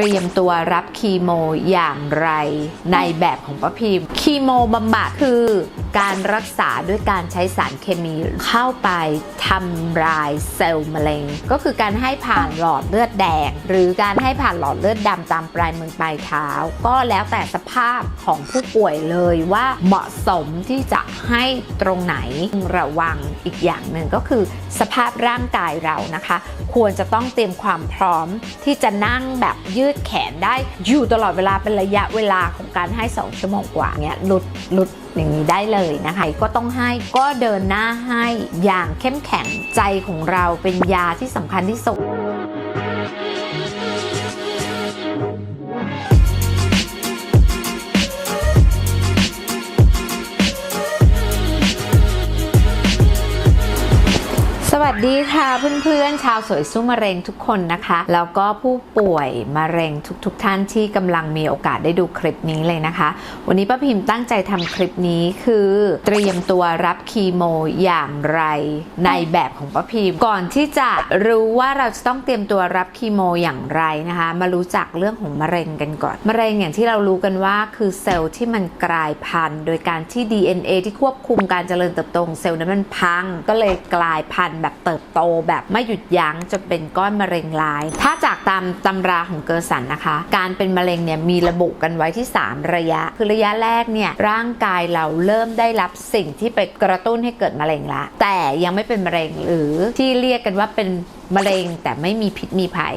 เตรียมตัวรับคีโมอย่างไรในแบบของป้าพิมพ์คีโมบำบัดคือการรักษาด้วยการใช้สารเคมีเข้าไปทำลายเซลล์มะเร็ง ก็คือการให้ผ่านหลอดเลือดแดง หรือการให้ผ่านหลอดเลือดดำตามปลายมือปลายเท้า ก็แล้วแต่สภาพของผู้ป่วยเลยว่าเหมาะสมที่จะให้ตรงไหนระวังอีกอย่างหนึ่งก็คือ สภาพร่างกายเรานะคะ ควรจะต้องเตรียมความพร้อมที่จะนั่งแบบยืดแขนได้อยู่ตลอดเวลาเป็นระยะเวลาของการให้ 2 ชั่วโมงกว่าเนี้ยหลุดหลุดอย่างนี้ได้เลยนะคะก็ต้องให้ก็เดินหน้าให้อย่างเข้มแข็งใจของเราเป็นยาที่สำคัญที่สุด ดีค่ะเพื่อนๆ ชาวสวยสู้มะเร็งทุกคนนะคะ แล้วก็ผู้ป่วยมะเร็งทุกๆทท่านที่กำลังมีโอกาสได้ดูคลิปนี้เลยนะคะ วันนี้ป้าพิมพ์ตั้งใจทำคลิปนี้คือ เตรียมตัวรับคีโมอย่างไรในแบบของป้าพิมพ์ ก่อนที่จะรู้ว่าเราจะต้องเตรียมตัวรับคีโมอย่างไรนะคะ มารู้จักเรื่องของมะเร็งกันก่อน มะเร็งอย่างที่เรารู้กันว่าคือเซลล์ที่มันกลายพันธุ์ โดยการที่ DNA ที่ควบคุมการเจริญเติบโตของเซลล์นั้นมันพังก็เลยกลายพันธุ์แบบเติบโตแบบไม่หยุดยั้งจนเป็นก้อนมะเร็งร้าย ถ้าจากตามตำราของเกอร์สันนะคะ การเป็นมะเร็งเนี่ยมีระบุกันไว้ที่ 3 ระยะ คือระยะแรกเนี่ยร่างกายเราเริ่มได้รับสิ่งที่ไปกระตุ้นให้เกิดมะเร็งละ แต่ยังไม่เป็นมะเร็งหรือที่เรียกกันว่าเป็นมะเร็งแต่ไม่มีพิษมีภัย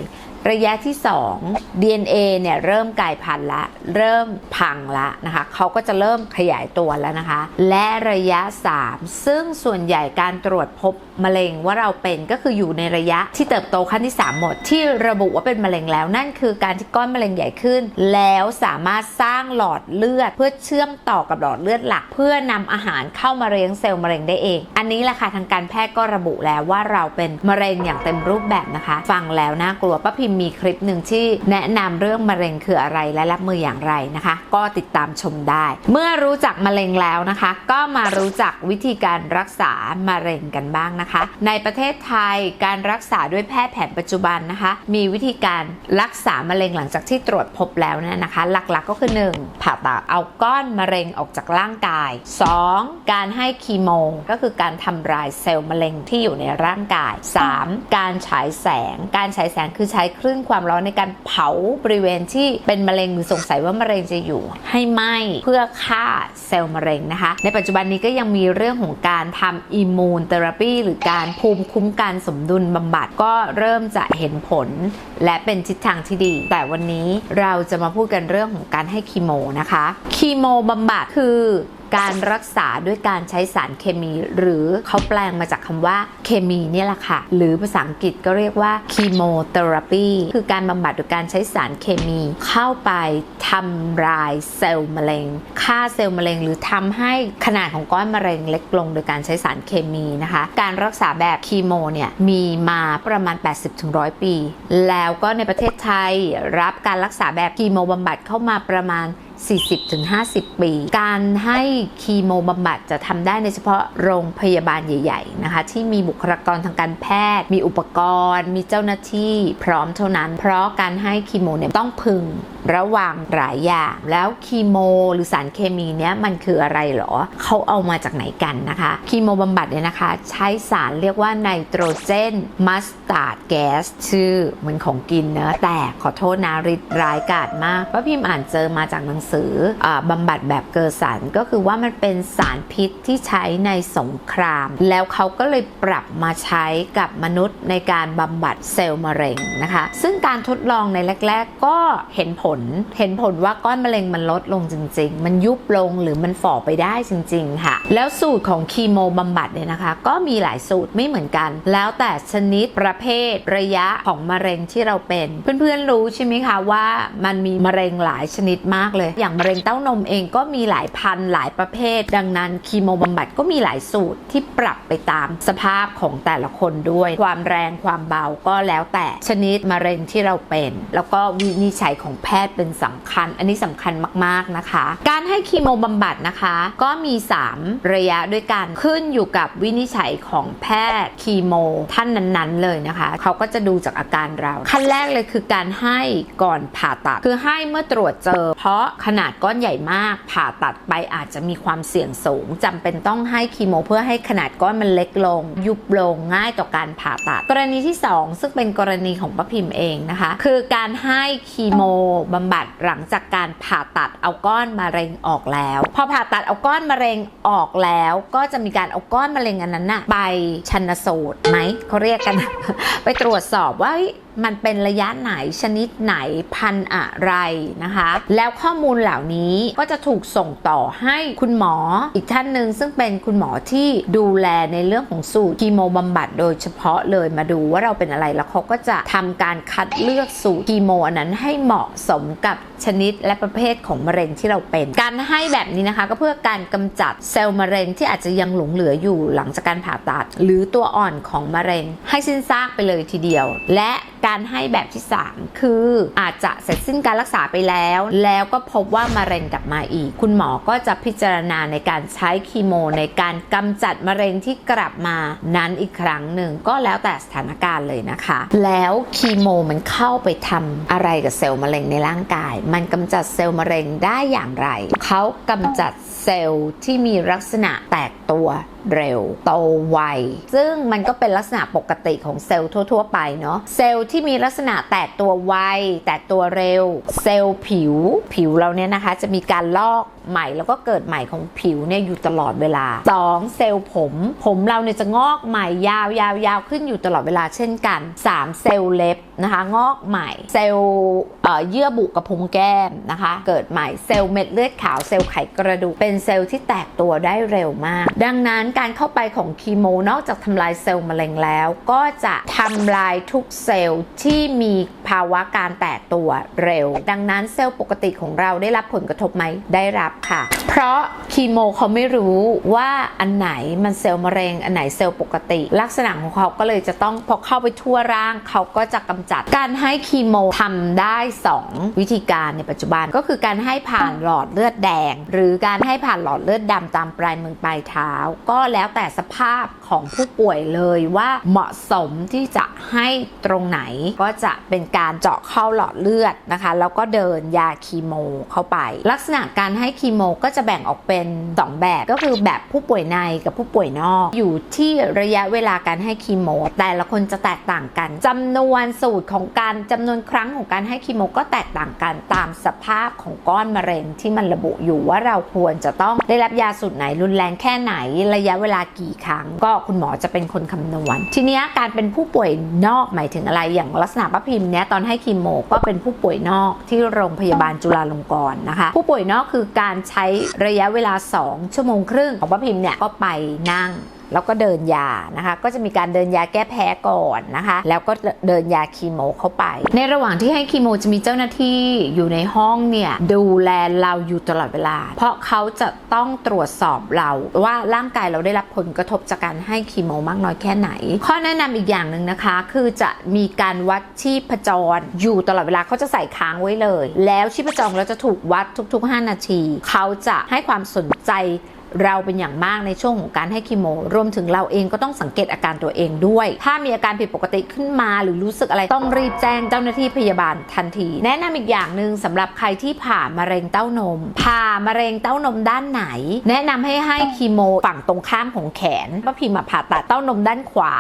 ระยะที่ 2 DNA เนี่ยเริ่มกลายพันธุ์ละ เริ่มพังละนะคะเขาก็จะเริ่มขยายตัวแล้วนะคะ และระยะ 3 ซึ่งส่วนใหญ่การตรวจพบมะเร็งว่าเราเป็นก็คืออยู่ในระยะที่เติบโตขั้นที่ 3 หมด ที่ระบุว่าเป็นมะเร็งแล้ว นั่นคือการที่ก้อนมะเร็งใหญ่ขึ้น แล้วสามารถสร้างหลอดเลือด เพื่อเชื่อมต่อกับหลอดเลือดหลัก เพื่อนำอาหารเข้ามาเลี้ยงเซลล์มะเร็งได้เอง อันนี้แหละค่ะทางการแพทย์ก็ระบุแล้วว่าเราเป็นมะเร็งอย่างเต็มรูปแบบนะคะ ฟังแล้วน่ากลัวป้าพิมมีคลิปหนึ่งที่แนะนำเรื่องมะเร็งคืออะไรและรับมืออย่างไรนะคะ ก็ติดตามชมได้ เมื่อรู้จักมะเร็งแล้วนะคะ ก็มารู้จักวิธีการรักษามะเร็งกันบ้างนะคะ ในประเทศไทยการรักษาด้วยแพทย์แผนปัจจุบันนะคะ มีวิธีการรักษามะเร็งหลังจากที่ตรวจพบแล้วเนี่ยนะคะ หลักๆก็คือ 1. ผ่าตัดเอาก้อนมะเร็งออกจากร่างกาย 2. การให้คีโมก็คือการทำลายเซลล์มะเร็งที่อยู่ในร่างกาย 3. การฉายแสง การฉายแสงคือใช้คลื่นความร้อนในการเผาบริเวณที่เป็นมะเร็งหรือสงสัยว่ามะเร็งจะอยู่ให้ไหมเพื่อฆ่าเซลล์มะเร็งนะคะ ในปัจจุบันนี้ก็ยังมีเรื่องของการทำอิมมูนเทอราปีหรือการภูมิคุ้มกันสมดุลบำบัดก็เริ่มจะเห็นผล และเป็นทิศทางที่ดี แต่วันนี้เราจะมาพูดกันเรื่องของการให้คีโมนะคะคีโมบำบัดคือ การรักษาด้วยการใช้สารเคมี หรือเขาแปลงมาจากคำว่าเคมีนี่แหละค่ะ หรือภาษาอังกฤษก็เรียกว่าคีโมเทอราปีคือการบำบัดโดยการใช้สารเคมีเข้าไปทำลายเซลล์มะเร็งฆ่าเซลล์มะเร็ง หรือทำให้ขนาดของก้อนมะเร็งเล็กลงโดยการใช้สารเคมีนะคะ การรักษาแบบคีโมเนี่ยมีมาประมาณ 80-100 ปี แล้วก็ในประเทศไทยรับการรักษาแบบคีโมบำบัดเข้ามาประมาณ 40-50 ปี การให้คีโมบำบัดจะทำได้ในเฉพาะโรงพยาบาลใหญ่ๆนะคะที่มีบุคลากรทางการแพทย์ มีอุปกรณ์ มีเจ้าหน้าที่พร้อมเท่านั้น เพราะการให้คีโมเนี่ยต้องพึงระวังหลายอย่างแล้วคีโม หรือสารเคมีเนี้ยมันคืออะไรหรอเขาเอามาจากไหนกันนะคะคีโมบำบัดเนี่ยนะคะ ใช้สารเรียกว่าไนโตรเจนมัสตาร์ดแก๊สชื่อเหมือนของกินเนอะแต่ขอโทษนะริดร้ายกาจมากว่าพิมพ์อ่านเจอมาจากหนังสืออาบำบัดแบบเกอร์สันก็คือว่ามันเป็นสารพิษที่ใช้ในสงคราม แล้วเขาก็เลยปรับมาใช้กับมนุษย์ในการบำบัดเซลล์มะเร็งนะคะ ซึ่งการทดลองในแรก ๆ ก็เห็นผลเห็นผลว่าก้อนมะเร็งมันลดลงจริง ๆ มันยุบลงหรือมันฝ่อไปได้จริง ๆ ค่ะ แล้วสูตรของคีโมบำบัดเนี่ยนะคะ ก็มีหลายสูตรไม่เหมือนกัน แล้วแต่ชนิดประเภทระยะของมะเร็งที่เราเป็น เพื่อนๆรู้ใช่ไหมคะว่ามันมีมะเร็งหลายชนิดมากเลย อย่างมะเร็งเต้านมเองก็มีหลายพันหลายประเภท ดังนั้นคีโมบำบัดก็มีหลายสูตรที่ปรับไปตามสภาพของแต่ละคนด้วย ความแรงความเบาก็แล้วแต่ชนิดมะเร็งที่เราเป็น แล้วก็วินิจฉัยของแพทย์เป็นสำคัญ อันนี้สำคัญมากๆนะคะ การให้คีโมบำบัดนะคะ ก็มี 3 ระยะด้วยกันขึ้นอยู่กับวินิจฉัยของแพทย์คีโม ท่านนั้นๆเลยนะคะ เขาก็จะดูจากอาการเรา ขั้นแรกเลยคือการให้ก่อนผ่าตัด คือให้เมื่อตรวจเจอ เพราะขนาดก้อนใหญ่มาก ผ่าตัดไปอาจจะมีความเสี่ยงสูงจำเป็นต้องให้คีโม เพื่อให้ขนาดก้อนมันเล็กลง ยุบลงง่ายต่อการผ่าตัด กรณีที่ 2 ซึ่งเป็นกรณีของป้าพิมพ์เองนะคะ คือการให้คีโมบำบัดหลังจากการผ่าตัดเอาก้อนมะเร็งออกแล้ว พอผ่าตัดเอาก้อนมะเร็งออกแล้ว ก็จะมีการเอาก้อนมะเร็งอันนั้นน่ะไปชันสูตรไหมเขาเรียกกัน ไปตรวจสอบว่ามันเป็นระยะไหนชนิดไหนพันอะไรนะคะ แล้วข้อมูลเหล่านี้ก็จะถูกส่งต่อให้คุณหมออีกท่านหนึ่งซึ่งเป็นคุณหมอที่ดูแลในเรื่องของสูตรคีโมบำบัดโดยเฉพาะเลยมาดูว่าเราเป็นอะไรแล้วเขาก็จะทำการคัดเลือกสูตรคีโมอันนั้นให้เหมาะสมกับ ชนิดและประเภทของมะเร็งที่เราเป็น การให้แบบนี้นะคะก็เพื่อการกำจัดเซลล์มะเร็งที่อาจจะยังหลงเหลืออยู่หลังจากการผ่าตัด หรือตัวอ่อนของมะเร็ง ให้สิ้นซากไปเลยทีเดียว และการให้แบบที่ 3 คืออาจจะเสร็จสิ้นการรักษาไปแล้ว แล้วก็พบว่ามะเร็งกลับมาอีก คุณหมอก็จะพิจารณาในการใช้คีโม ในการกำจัดมะเร็งที่กลับมานั้นอีกครั้งหนึ่งก็แล้วแต่สถานการณ์เลยนะคะ แล้วคีโมมันเข้าไปทำอะไรกับเซลล์มะเร็งในร่างกายมันกำจัดเซลล์มะเร็งได้อย่างไร เขากำจัดเซลล์ที่มีลักษณะแตกตัวเร็วโตไว ซึ่งมันก็เป็นลักษณะปกติของเซลล์ทั่ว ๆ ไปเนาะเซลล์ที่มีลักษณะแตกตัวไว แตกตัวเร็ว เซลล์ผิว ผิวเราเนี่ยนะคะ จะมีการลอกใหม่แล้วก็เกิดใหม่ของผิวเนี่ยอยู่ตลอดเวลา 2. เซลล์ผม ผมเราเนี่ยจะงอกใหม่ยาวยาวยาวขึ้นอยู่ตลอดเวลาเช่นกัน 3. เซลล์เล็บนะคะงอกใหม่ เซลล์เอ่อเยื่อบุกระพุ้งแก้มนะคะ เกิดใหม่เซลล์เม็ดเลือดขาวเซลล์ไขกระดูกเป็นเซลล์ที่แตกตัวได้เร็วมาก ดังนั้นการเข้าไปของคีโมนอกจากทำลายเซลล์มะเร็งแล้ว ก็จะทำลายทุกเซลล์ที่มีภาวะการแตกตัวเร็ว ดังนั้นเซลล์ปกติของเราได้รับผลกระทบไหมได้รับค่ะ เพราะคีโมเขาไม่รู้ว่าอันไหนมันเซลล์มะเร็ง อันไหนเซลล์ปกติ ลักษณะของเขาก็เลยจะต้องพอเข้าไปทั่วร่างเขาก็จะกำจัด การให้คีโมทำได้ 2 วิธีการในปัจจุบันก็คือการให้ผ่านหลอดเลือดแดง หรือการให้ผ่านหลอดเลือดดำตามปลายมือปลายเท้า ก็แล้วแต่สภาพของผู้ป่วยเลยว่าเหมาะสมที่จะให้ตรงไหนก็จะเป็นการเจาะเข้าหลอดเลือดนะคะ แล้วก็เดินยาคีโมเข้าไป ลักษณะการให้คีโมก็จะแบ่งออกเป็น 2 แบบก็คือแบบผู้ป่วยในกับผู้ป่วยนอก อยู่ที่ระยะเวลาการให้คีโมแต่ละคนจะแตกต่างกันจำนวนสูตรของการจำนวนครั้งของการให้คีโมก็แตกต่างกันตามสภาพของก้อนมะเร็งที่มันระบุอยู่ว่าเราควรจะต้องได้รับยาสูตรไหนรุนแรงแค่ไหนระยะเวลากี่ครั้ง ก็คุณหมอจะเป็นคนคำนวณ ทีนี้การเป็นผู้ป่วยนอกหมายถึงอะไรอย่างลักษณะป้าพิมพ์เนี้ยตอนให้คีโมก็เป็นผู้ป่วยนอกที่โรงพยาบาลจุฬาลงกรณ์นะคะ ผู้ป่วยนอกคือการใช้ระยะเวลา 2 ชั่วโมงครึ่งของป้าพิมพ์เนี่ยก็ไปนั่ง แล้วก็เดินยานะคะ ก็จะมีการเดินยาแก้แพ้ก่อนนะคะ แล้วก็เดินยาคีโมเข้าไป ในระหว่างที่ให้คีโมจะมีเจ้าหน้าที่อยู่ในห้องเนี่ยดูแลเราอยู่ตลอดเวลา เพราะเขาจะต้องตรวจสอบเราว่าร่างกายเราได้รับผลกระทบจากการให้คีโมมากน้อยแค่ไหน ข้อแนะนำอีกอย่างหนึ่งนะคะ คือจะมีการวัดชีพจรอยู่ตลอดเวลาเขาจะใส่ค้างไว้เลย แล้วชีพจรเราจะถูกวัดทุก ๆ 5 นาที เขาจะให้ความสนใจ เราเป็นอย่างมากในช่วงของการให้คีโม รวมถึงเราเองก็ต้องสังเกตอาการตัวเองด้วย ถ้ามีอาการผิดปกติขึ้นมา หรือรู้สึกอะไรต้องรีบแจ้งเจ้าหน้าที่พยาบาลทันที แนะนำอีกอย่างหนึ่งสำหรับใครที่ผ่ามะเร็งเต้านม ผ่ามะเร็งเต้านมด้านไหน แนะนำให้ให้คีโมฝั่งตรงข้ามของแขนป้าพิมพ์ผ่าตัดเต้านมด้านขวา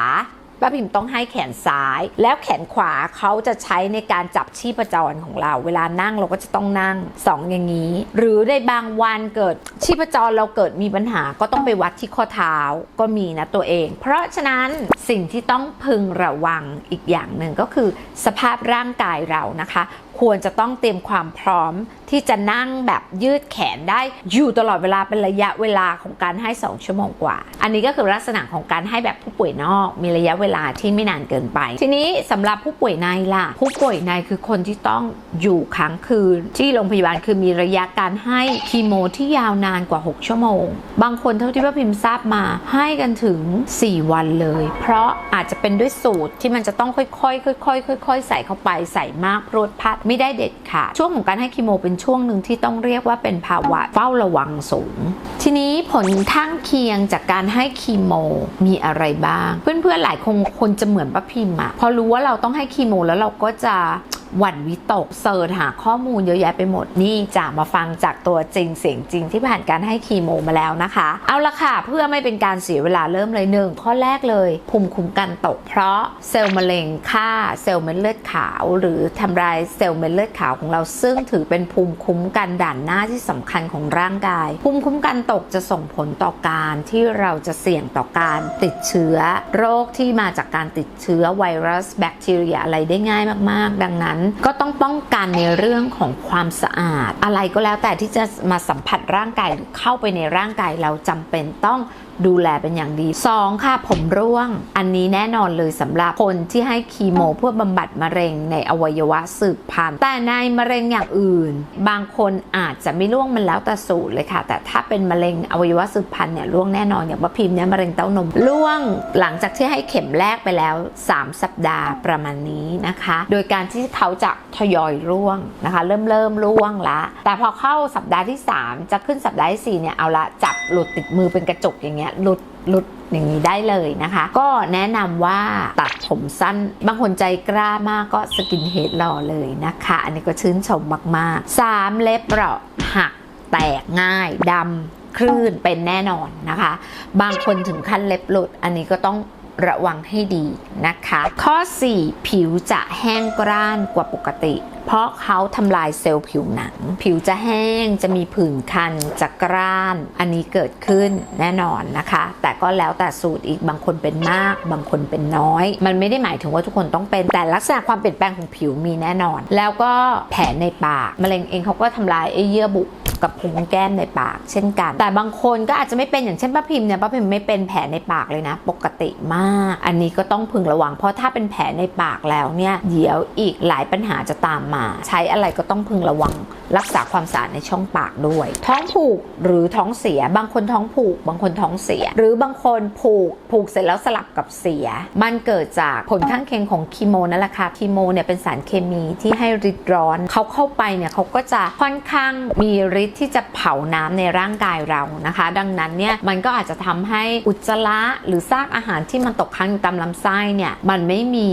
ป้าพิมพ์ต้องให้แขนซ้าย แล้วแขนขวาเขาจะใช้ในการจับชีพจรของเรา เวลานั่งเราก็จะต้องนั่งสองอย่างนี้ หรือในบางวันเกิดชีพจรเราเกิดมีปัญหาก็ต้องไปวัดที่ข้อเท้าก็มีนะตัวเอง เพราะฉะนั้นสิ่งที่ต้องพึงระวังอีกอย่างหนึ่งก็คือสภาพร่างกายเรานะคะควรจะต้องเตรียมความพร้อมที่จะนั่งแบบยืดแขนได้อยู่ตลอดเวลาเป็นระยะเวลาของการให้ 2 ชั่วโมงกว่า อันนี้ก็คือลักษณะของการให้แบบผู้ป่วยนอก มีระยะเวลาที่ไม่นานเกินไป ทีนี้สำหรับผู้ป่วยในล่ะ ผู้ป่วยในคือคนที่ต้องอยู่ค้างคืน ที่โรงพยาบาลคือมีระยะการให้คีโมที่ยาวนานกว่า 6 ชั่วโมง บางคนเท่าที่ว่าพิมพ์ทราบมาให้กันถึง 4 วันเลย เพราะอาจจะเป็นด้วยสูตรที่มันจะต้องค่อยๆค่อยๆค่อยๆใส่เข้าไปใส่มากโปรดพัดไม่ได้เด็ดขาดช่วงของการให้คีโมเป็นช่วงหนึ่งที่ต้องเรียกว่าเป็นภาวะเฝ้าระวังสูง ทีนี้ผลข้างเคียงจากการให้คีโมมีอะไรบ้าง เพื่อนๆหลายคงคนจะเหมือนป้าพิมพ์อะพอรู้ว่าเราต้องให้คีโมแล้วเราก็จะ หวั่นวิตกเสิร์ชหาข้อมูลเยอะแยะไปหมดนี่จะมาฟังจากตัวจริงเสียงจริงที่ผ่านการให้คีโมมาแล้วนะคะ เอาละค่ะ เพื่อไม่เป็นการเสียเวลาเริ่มเลยหนึ่งข้อแรกเลย ภูมิคุ้มกันตก เพราะเซลล์มะเร็งฆ่าเซลล์เม็ดเลือดขาว หรือทำลายเซลล์เม็ดเลือดขาวของเราซึ่งถือเป็นภูมิคุ้มกันด่านหน้าที่สำคัญของร่างกาย ภูมิคุ้มกันตกจะส่งผลต่อการที่เราจะเสี่ยงต่อการติดเชื้อ โรคที่มาจากการติดเชื้อไวรัสแบคทีเรียอะไรได้ง่ายมากๆ ดังนั้นก็ต้องป้องกันในเรื่องของความสะอาด อะไรก็แล้วแต่ที่จะมาสัมผัสร่างกายหรือเข้าไปในร่างกายเราจำเป็นต้อง ดูแลเป็นอย่างดี 2. ค่ะผมร่วง อันนี้แน่นอนเลยสำหรับคนที่ให้คีโมเพื่อบำบัดมะเร็งในอวัยวะสืบพันธุ์แต่ในมะเร็งอย่างอื่น บางคนอาจจะไม่ร่วงมันแล้วแต่สูตรเลยค่ะ แต่ถ้าเป็นมะเร็งอวัยวะสืบพันธุ์เนี่ยร่วงแน่นอนอย่างว่าพิมพ์เนี่ยมะเร็งเต้านมร่วงหลังจากที่ให้เข็มแรกไปแล้ว 3 สัปดาห์ประมาณนี้นะคะ โดยการที่เขาจะทยอยร่วงนะคะ เริ่มเริ่มร่วงละแต่พอเข้าสัปดาห์ที่ 3 จะขึ้นสัปดาห์ที่4เนี่ยเอาละจับหลุดติดมือเป็นกระจกอย่างเงี้ยหลุดหลุดอย่างนี้ได้เลยนะคะ ก็แนะนำว่าตัดผมสั้น บางคนใจกล้ามากก็สกินเฮดรอเลยนะคะ อันนี้ก็ชื่นชมมากๆ 3 เล็บเปราะหักแตกง่ายดำคลื่นเป็นแน่นอนนะคะ บางคนถึงขั้นเล็บหลุด อันนี้ก็ต้อง ระวังให้ดีนะคะ ข้อ 4 ผิวจะแห้งกร้านกว่าปกติ เพราะเขาทำลายเซลล์ผิวหนัง ผิวจะแห้งจะมีผื่นคันจะกร้าน อันนี้เกิดขึ้นแน่นอนนะคะ แต่ก็แล้วแต่สูตรอีกบางคนเป็นมาก บางคนเป็นน้อย มันไม่ได้หมายถึงว่าทุกคนต้องเป็นแต่ลักษณะความเปลี่ยนแปลงของผิวมีแน่นอน แล้วก็แผลในปากมะเร็งเองเขาก็ทำลายไอ้เยื่อบุกับพุงแก้มในปากเช่นกัน แต่บางคนก็อาจจะไม่เป็นอย่างเช่นป้าพิมพ์เนี่ยป้าพิมพ์ไม่เป็นแผลในปากเลยนะ ปกติมากอันนี้ก็ต้องพึงระวัง เพราะถ้าเป็นแผลในปากแล้วเนี่ยเดี๋ยวอีกหลายปัญหาจะตามมา ใช้อะไรก็ต้องพึงระวัง รักษาความสะอาดในช่องปากด้วย ท้องผูกหรือท้องเสีย บางคนท้องผูก บางคนท้องเสีย หรือบางคนผูกผูกเสร็จแล้วสลับกับเสีย มันเกิดจากผลข้างเคียงของคีโมนั่นแหละค่ะคีโมเนี่ยเป็นสารเคมีที่ให้ฤทธิ์ร้อนเขาเข้าไปเนี่ยเขาก็จะค่อนข้างมีฤทธิ์ที่จะเผาน้ำในร่างกายเรานะคะ ดังนั้นเนี่ยมันก็อาจจะทำให้อุจจาระหรือซากอาหารที่มันตกค้างอยู่ตามลำไส้เนี่ยมันไม่มี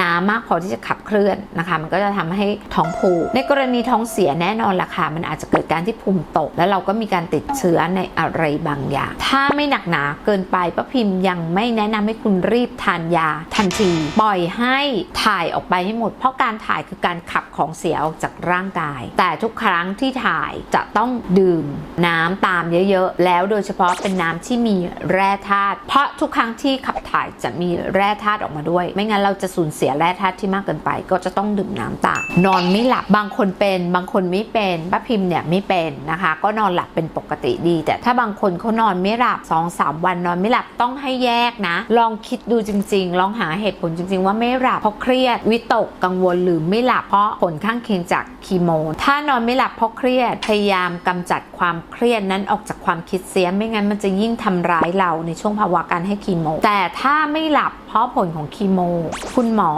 น้ำมากพอที่จะขับเคลื่อนนะคะ มันก็จะทำให้ท้องผูกในกรณีท้องเสียแน่นอนละค่ะมันอาจจะเกิดการที่ภูมิตก แล้วเราก็มีการติดเชื้อในอะไรบางอย่าง ถ้าไม่หนักหนาเกินไปป้าพิมพ์ยังไม่แนะนำให้คุณรีบทานยาทันที ปล่อยให้ถ่ายออกไปให้หมด เพราะการถ่ายคือการขับของเสียออกจากร่างกาย แต่ทุกครั้งที่ถ่ายจะต้องดื่มน้ำตามเยอะๆ แล้วโดยเฉพาะเป็นน้ำที่มีแร่ธาตุเพราะทุกครั้งที่ขับถ่ายจะมีแร่ธาตุออกมาด้วย ไม่งั้นเราจะสูญเสียแร่ธาตุที่มากเกินไป ก็จะต้องดื่มน้ำตามนอนไม่หลับบางคนเป็น บางคนไม่เป็นป้าพิมพ์เนี่ยไม่เป็นนะคะ ก็นอนหลับเป็นปกติดี แต่ถ้าบางคนเขานอนไม่หลับ2อสวันนอนไม่หลับต้องให้แยกนะ ลองคิดดูจริง ๆ ลองหาเหตุผลจริง ๆ ว่าไม่หลับเพราะเครียดวิตกกังวลหรือไม่หลับเพราะผลข้างเคียงจากคีโม ถ้านอนไม่หลับเพราะเครียดพยายามกำจัดความเครียดนั้นออกจากความคิดเสียไม่งั้นมันจะยิ่งทำร้ายเราในช่วงภาวะการให้คีโม แต่ถ้าไม่หลับ ราะผลของคีโม คุณหมอ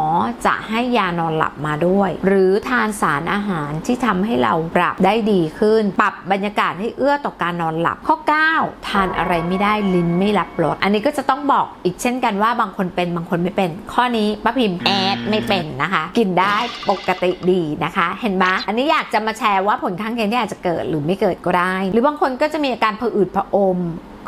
จะให้ยานอนหลับมาด้วย หรือทานสารอาหารที่ทำให้เราหลับได้ดีขึ้น ปรับบรรยากาศให้เอื้อต่อการนอนหลับข้อ 9 ทานอะไรไม่ได้ลิ้นไม่รับรสอันนี้ก็จะต้องบอกอีกเช่นกันว่าบางคนเป็นบางคนไม่เป็น ข้อนี้ป้าพิมพ์แอดไม่เป็นนะคะ กินได้ปกติดีนะคะ เห็นไหมอันนี้อยากจะมาแชร์ว่าผลข้างเคียงที่อาจจะเกิดหรือไม่เกิดก็ได้ หรือบางคนก็จะมีอาการผะอืดผะอม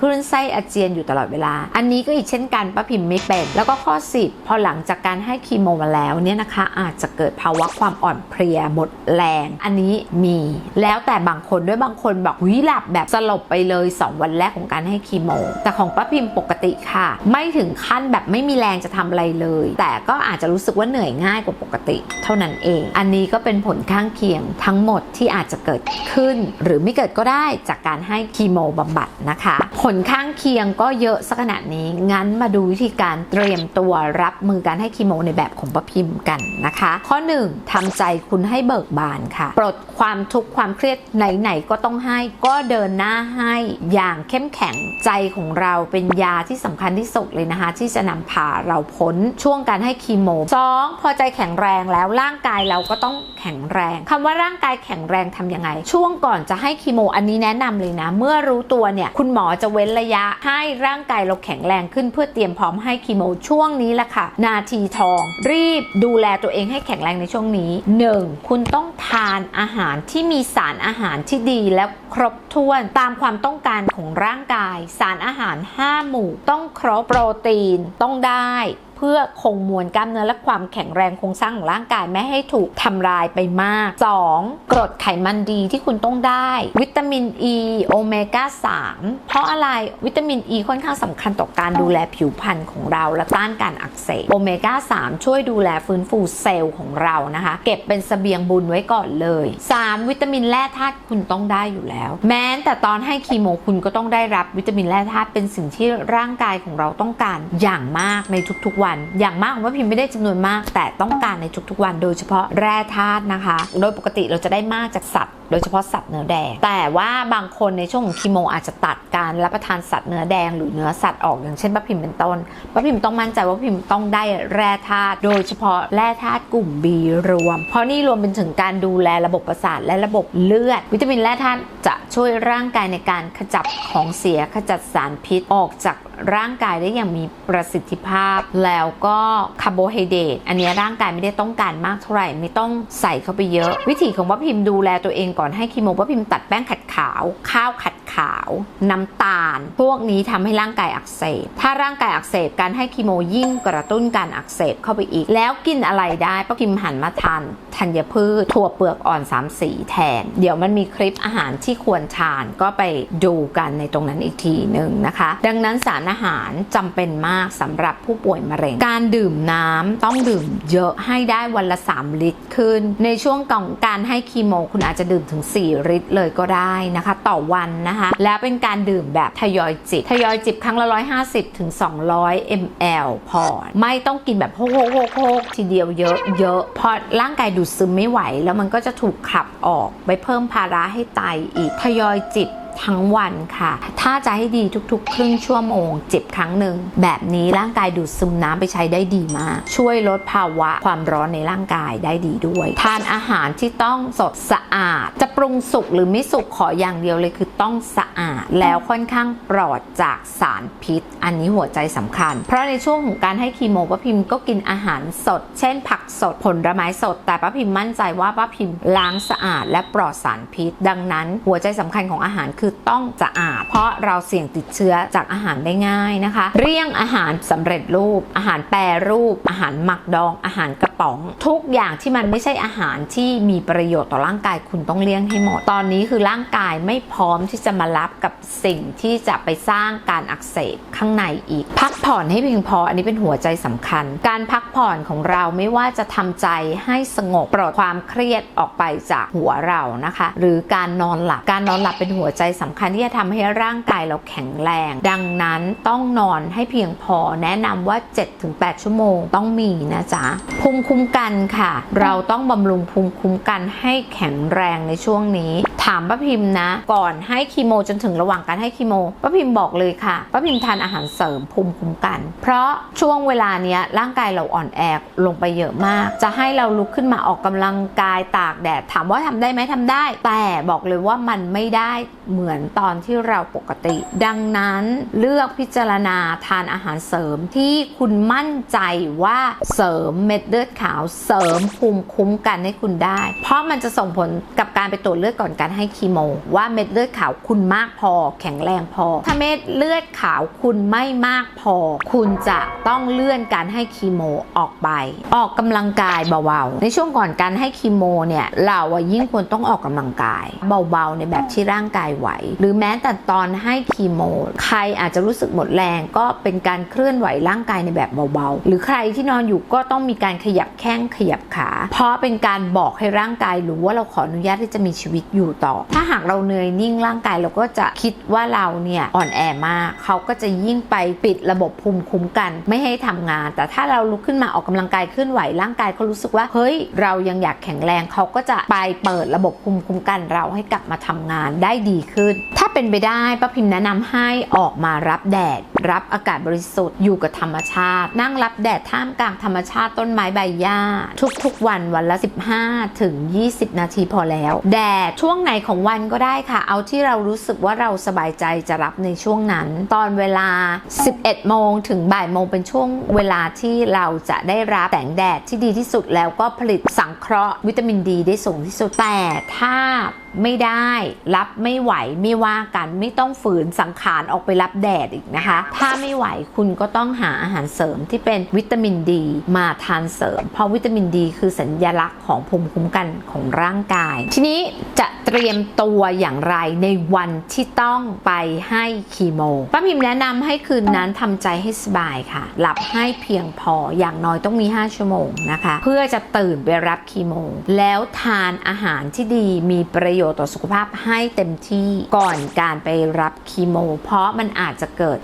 คลื่นไส้อาเจียนอยู่ตลอดเวลา อันนี้ก็อีกเช่นกันป้าพิมพ์ไม่เป็น แล้วก็ข้อ 10 พอหลังจากการให้คีโมมาแล้วเนี่ยนะคะ อาจจะเกิดภาวะความอ่อนเพลียหมดแรง อันนี้มีแล้วแต่บางคนด้วยบางคนบอกวิหลับแบบสลบไปเลย 2 วันแรกของการให้คีโม แต่ของป้าพิมพ์ปกติค่ะ ไม่ถึงขั้นแบบไม่มีแรงจะทำอะไรเลย แต่ก็อาจจะรู้สึกว่าเหนื่อยง่ายกว่าปกติ เท่านั้นเอง อันนี้ก็เป็นผลข้างเคียงทั้งหมดที่อาจจะเกิดขึ้น หรือไม่เกิดก็ได้จากการให้คีโมบำบัดนะคะ ผลข้างเคียงก็เยอะสักขนาดนี้งั้นมาดูวิธีการเตรียมตัวรับมือการให้คีโมในแบบของป้าพิมพ์กันนะคะ ข้อ 1ทำใจคุณให้เบิกบานค่ะ ปลดความทุกข์ความเครียดไหนๆก็ต้องให้ก็เดินหน้าให้อย่างเข้มแข็งใจของเราเป็นยาที่สำคัญที่สุดเลยนะคะ ที่จะนำพาเราพ้นช่วงการให้คีโม 2. พอใจแข็งแรงแล้วร่างกายเราก็ต้องแข็งแรงคำว่าร่างกายแข็งแรงทำยังไง ช่วงก่อนจะให้คีโม อันนี้แนะนำเลยนะ เมื่อรู้ตัวเนี่ยคุณหมอจะเว้นระยะให้ร่างกายเราแข็งแรงขึ้นเพื่อเตรียมพร้อมให้คีโมช่วงนี้แหละค่ะ นาทีทอง รีบดูแลตัวเองให้แข็งแรงในช่วงนี้ 1. คุณต้องทานอาหารที่มีสารอาหารที่ดีและครบถ้วนตามความต้องการของร่างกาย สารอาหาร 5 หมู่ ต้องครบโปรตีนต้องได้ เพื่อคงมวลกล้ามเนื้อและความแข็งแรงโครงสร้างของร่างกายไม่ให้ถูกทำลายไปมาก 2. กรดไขมันดีที่คุณต้องได้ วิตามินอ e, ีโอเมก้า 3 เพราะอะไรวิตามินอ e ีค่อนข้างสำคัญต่อการดูแลผิวพรรณของเราและต้านการอักเสบโอเมก้า 3 ช่วยดูแลฟื้นฟูเซลล์ของเรานะคะ เก็บเป็นสเสบียงบุญไว้ก่อนเลย 3. วิตามินแร่ธาตุคุณต้องได้อยู่แล้ว แม้แต่ตอนให้คีโมคุณก็ต้องได้รับวิตามินแร่ธาตุเป็นสิ่งที่ร่างกายของเราต้องการอย่างมากในทุกๆวันอย่างมากว่าพิมพ์ไม่ได้จำนวนมาก แต่ต้องการในทุกๆวัน โดยเฉพาะแร่ธาตุนะคะ โดยปกติเราจะได้มากจากสัตว์ โดยเฉพาะสัตว์เนื้อแดง แต่ว่าบางคนในช่วงของคีโมอาจจะตัดการรับประทานสัตว์เนื้อแดงหรือเนื้อสัตว์ออกอย่างเช่นป้าพิมพ์เป็นต้นป้าพิมพ์ต้องมั่นใจว่าพิมพ์ต้องได้แร่ธาตุโดยเฉพาะแร่ธาตุกลุ่ม B รวม เพราะนี่รวมเป็นถึงการดูแลระบบประสาทและระบบเลือด วิตามินแร่ธาตุจะช่วยร่างกายในการขจัดของเสียขจัดสารพิษออกจาก ร่างกายได้อย่างมีประสิทธิภาพ แล้วก็คาร์โบไฮเดรตอันนี้ร่างกายไม่ได้ต้องการมากเท่าไหร่ไม่ต้องใส่เข้าไปเยอะ วิธีของว่าพิมพ์ดูแลตัวเองก่อนให้คีโมว่าพิมพ์ตัดแป้งขัดขาว ข้าวขัด ขาว น้ำตาล พวกนี้ทำให้ร่างกายอักเสบ ถ้าร่างกายอักเสบการให้คีโมยิ่งกระตุ้นการอักเสบเข้าไปอีก แล้วกินอะไรได้ป้าพิมหันมาทานธัญพืชถั่วเปลือกอ่อนสามสีแทน เดี๋ยวมันมีคลิปอาหารที่ควรทานก็ไปดูกันในตรงนั้นอีกทีหนึ่งนะคะ ดังนั้นสารอาหารจำเป็นมากสำหรับผู้ป่วยมะเร็ง การดื่มน้ำต้องดื่มเยอะให้ได้วันละ 3 ลิตรขึ้น ในช่วงของการให้คีโม คุณอาจจะดื่มถึง 4 ลิตรเลยก็ได้นะคะ ต่อวันนะคะแล้วเป็นการดื่มแบบทยอยจิบทยอยจิบครั้งละ 150ถึง200 ml พอ ไม่ต้องกินแบบโฮกโฮกโฮกโฮกทีเดียวเยอะเยอะพอร่างกายดูดซึมไม่ไหว แล้วมันก็จะถูกขับออกไปเพิ่มภาระให้ไตอีกทยอยจิบ ทั้งวันค่ะ ถ้าจะให้ดีทุกๆ ครึ่งชั่วโมง เจิบครั้งหนึ่ง แบบนี้ร่างกายดูดซึมน้ำไปใช้ได้ดีมาก ช่วยลดภาวะความร้อนในร่างกายได้ดีด้วย ทานอาหารที่ต้องสดสะอาด จะปรุงสุกหรือไม่สุกขออย่างเดียวเลยคือต้องสะอาด แล้วค่อนข้างปลอดจากสารพิษ อันนี้หัวใจสำคัญ เพราะในช่วงของการให้คีโมป้าพิมก็กินอาหารสด เช่น ผักสดผลไม้สด แต่ป้าพิมมั่นใจว่าป้าพิมล้างสะอาดและปลอดสารพิษ ดังนั้น หัวใจสำคัญของอาหารคือต้องสะอาด เพราะเราเสี่ยงติดเชื้อจากอาหารได้ง่ายนะคะเลี่ยงอาหารสำเร็จรูป อาหารแปรรูป อาหารหมักดอง อาหารกระป๋อง ทุกอย่างที่มันไม่ใช่อาหารที่มีประโยชน์ต่อร่างกายคุณต้องเลี่ยงให้หมด ตอนนี้คือร่างกายไม่พร้อมที่จะมารับกับสิ่งที่จะไปสร้างการอักเสบข้างในอีก พักผ่อนให้เพียงพออันนี้เป็นหัวใจสำคัญ การพักผ่อนของเราไม่ว่าจะทำใจให้สงบปลดความเครียดออกไปจากหัวเรานะคะ หรือการนอนหลับการนอนหลับเป็นหัวใจสำคัญที่จะทำให้ร่างกายเราแข็งแรง ดังนั้นต้องนอนให้เพียงพอแนะนำว่า 7-8 ชั่วโมงต้องมีนะจ๊ะภูมิคุ้มกันค่ะ เราต้องบำรุงภูมิคุ้มกันให้แข็งแรงในช่วงนี้ ถามป้าพิมพ์นะ ก่อนให้คีโมจนถึงระหว่างการให้คีโมป้าพิมพ์บอกเลยค่ะป้าพิมพ์ทานอาหารเสริมภูมิคุ้มกัน เพราะช่วงเวลาเนี้ยร่างกายเราอ่อนแอลงไปเยอะมาก จะให้เราลุกขึ้นมาออกกำลังกายตากแดด ถามว่าทำได้ไหมทำได้ แต่บอกเลยว่ามันไม่ได้เหมือนือนตอนที่เราปกติ ดังนั้นเลือกพิจารณาทานอาหารเสริมที่คุณมั่นใจว่าเสริมเม็ดเลือดขาวเสริมภูมิคุ้มกันให้คุณได้ เพราะมันจะส่งผลกับการไปตรวจเลือดก่อนการให้คีโม ว่าเม็ดเลือดขาวคุณมากพอ แข็งแรงพอ ถ้าเม็ดเลือดขาวคุณไม่มากพอ คุณจะต้องเลื่อนการให้คีโมออกไป ออกกำลังกายเบาๆในช่วงก่อนการให้คีโมเนี่ยเราอะยิ่งควรต้องออกกำลังกาย เบาๆในแบบที่ร่างกายไหวหรือแม้แต่ตอนให้คีโม ใครอาจจะรู้สึกหมดแรงก็เป็นการเคลื่อนไหวร่างกายในแบบเบาๆ หรือใครที่นอนอยู่ก็ต้องมีการขยับแข้งขยับขา เพราะเป็นการบอกให้ร่างกายรู้ว่าเราขออนุญาตที่จะมีชีวิตอยู่ต่อ ถ้าหากเราเหนื่อยนิ่งร่างกายเราก็จะคิดว่าเราเนี่ยอ่อนแอมาก เขาก็จะยิ่งไปปิดระบบภูมิคุ้มกัน ไม่ให้ทำงาน แต่ถ้าเราลุกขึ้นมาออกกำลังกายเคลื่อนไหวร่างกายเขารู้สึกว่าเฮ้ย เรายังอยากแข็งแรงเขาก็จะไปเปิดระบบภูมิคุ้มกันเราให้กลับมาทำงานได้ดีขึ้นถ้าเป็นไปได้ป้าพิมพ์แนะนำให้ออกมารับแดด รับอากาศบริสุทธิ์อยู่กับธรรมชาติ นั่งรับแดดท่ามกลางธรรมชาติต้นไม้ใบหญ้า ทุกๆวันวันละ 15 ถึง 20 นาทีพอแล้ว แดดช่วงไหนของวันก็ได้ค่ะ เอาที่เรารู้สึกว่าเราสบายใจจะรับในช่วงนั้น ตอนเวลา 11 โมงถึงบ่ายโมงเป็นช่วงเวลาที่เราจะได้รับแสงแดดที่ดีที่สุดแล้วก็ผลิตสังเคราะห์วิตามินดีได้สูงที่สุดแต่ถ้าไม่ได้รับไม่ไหวไม่ว่ากันไม่ต้องฝืนสังขารออกไปรับแดดอีกนะคะ ถ้าไม่ไหวคุณก็ต้องหาอาหารเสริมที่เป็นวิตามินดีมาทานเสริม เพราะวิตามินดีคือสัญลักษณ์ของภูมิคุ้มกันของร่างกาย ทีนี้จะเตรียมตัวอย่างไรในวันที่ต้องไปให้คีโมป้าพิมพ์แนะนำให้คืนนั้นทำใจให้สบายค่ะ หลับให้เพียงพออย่างน้อยต้องมี 5 ชั่วโมงนะคะ เพื่อจะตื่นไปรับคีโม แล้วทานอาหารที่ดีมีประโยโยชน์ต่อสุขภาพให้เต็มที่ก่อนการไปรับคีโม เพราะมันอาจจะเกิด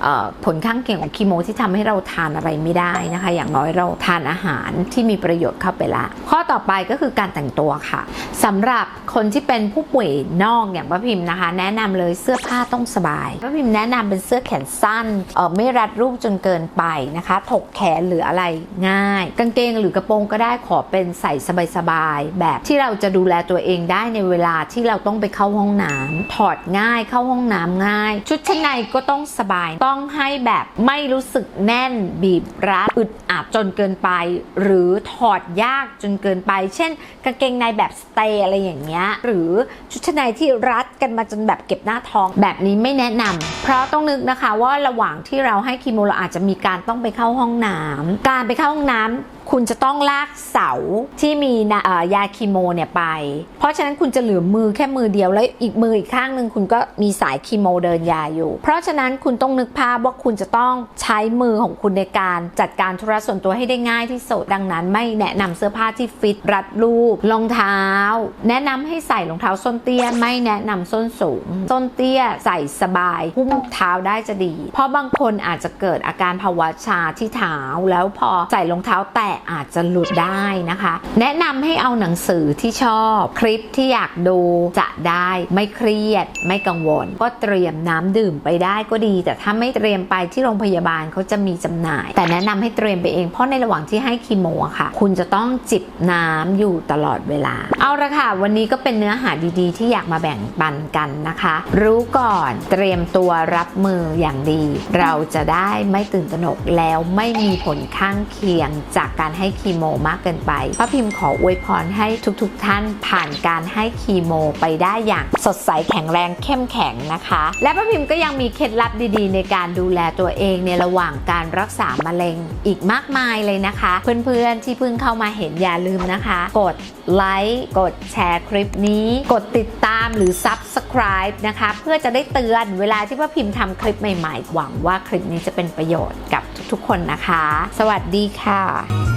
ผลข้างเคียงของคีโม ที่ทำให้เราทานอะไรไม่ได้นะคะ อย่างน้อยเราทานอาหารที่มีประโยชน์เข้าไปละ ข้อต่อไปก็คือการแต่งตัวค่ะสำหรับคนที่เป็นผู้ป่วยนอกอย่างป้าพิมพ์นะคะ แนะนำเลยเสื้อผ้าต้องสบายป้าพิมพ์แนะนำเป็นเสื้อแขนสั้นเออไม่รัดรูปจนเกินไปนะคะ ถกแขนหรืออะไรง่าย กางเกงหรือกระโปรงก็ได้ขอเป็นใส่สบายๆแบบที่เราจะดูแลตัวเองได้ในเวลาที่เราต้องไปเข้าห้องน้ำถอดง่ายเข้าห้องน้ำง่าย ชุดชั้นในก็ต้องสบาย ต้องให้แบบไม่รู้สึกแน่นบีบรัดอึดอัดจนเกินไป หรือถอดยากจนเกินไป เช่น กางเกงในแบบสเตย์อะไรอย่างเงี้ยหรือชุดชั้นในที่รัดกันมาจนแบบเก็บหน้าท้อง แบบนี้ไม่แนะนำเพราะต้องนึกนะคะว่าระหว่างที่เราให้คีโมเราอาจจะมีการต้องไปเข้าห้องน้ำการไปเข้าห้องน้ำ คุณจะต้องลากเสาที่มีนะเอ่อยาคีโมเนี่ยไป เพราะฉะนั้นคุณจะเหลือมือแค่มือเดียวแล้วอีกมืออีกข้างหนึ่งคุณก็มีสายคีโมเดินยาอยู่ เพราะฉะนั้นคุณต้องนึกภาพว่าคุณจะต้องใช้มือของคุณในการจัดการธุระส่วนตัวให้ได้ง่ายที่สุดดังนั้น ไม่แนะนำเสื้อผ้าที่ฟิตรัดรูปรองเท้า แนะนำให้ใส่รองเท้าส้นเตี้ยไม่แนะนำส้นสูง ส้นเตี้ยใส่สบายหุ้มเท้าได้จะดี เพราะบางคนอาจจะเกิดอาการภาวะชาที่เท้าแล้วพอใส่รองเท้าแตะอาจจะหลุดได้นะคะ แนะนำให้เอาหนังสือที่ชอบ คลิปที่อยากดูจะได้ไม่เครียด ไม่กังวล ก็เตรียมน้ำดื่มไปได้ก็ดี แต่ถ้าไม่เตรียมไปที่โรงพยาบาลเขาจะมีจำหน่าย แต่แนะนำให้เตรียมไปเองเพราะในระหว่างที่ให้คีโมค่ะ คุณจะต้องจิบน้ำอยู่ตลอดเวลา เอาละค่ะ วันนี้ก็เป็นเนื้อหาดีๆ ที่อยากมาแบ่งปันกันนะคะ รู้ก่อนเตรียมตัวรับมืออย่างดี เราจะได้ไม่ตื่นตระหนกแล้วไม่มีผลข้างเคียงจากการให้คีโมมากเกินไปป้าพิมพ์ขออวยพรให้ทุกๆทท่านผ่านการให้คีโมไปได้อย่างสดใสแข็งแรงเข้มแข็งนะคะ และป้าพิมพ์ก็ยังมีเคล็ดลับดีๆ ในการดูแลตัวเองในระหว่างการรักษามะเร็งอีกมากมายเลยนะคะ เพื่อนๆที่เพิ่งเข้ามาเห็นอย่าลืมนะคะ กดไลค์กดแชร์คลิปนี้ กดติดตามหรือ Subscribe นะคะ เพื่อจะได้เตือนเวลาที่ป้าพิมพ์ทำคลิปใหม่ๆ หวังว่าคลิปนี้จะเป็นประโยชน์กับทุกๆคนนะคะ สวัสดีค่ะ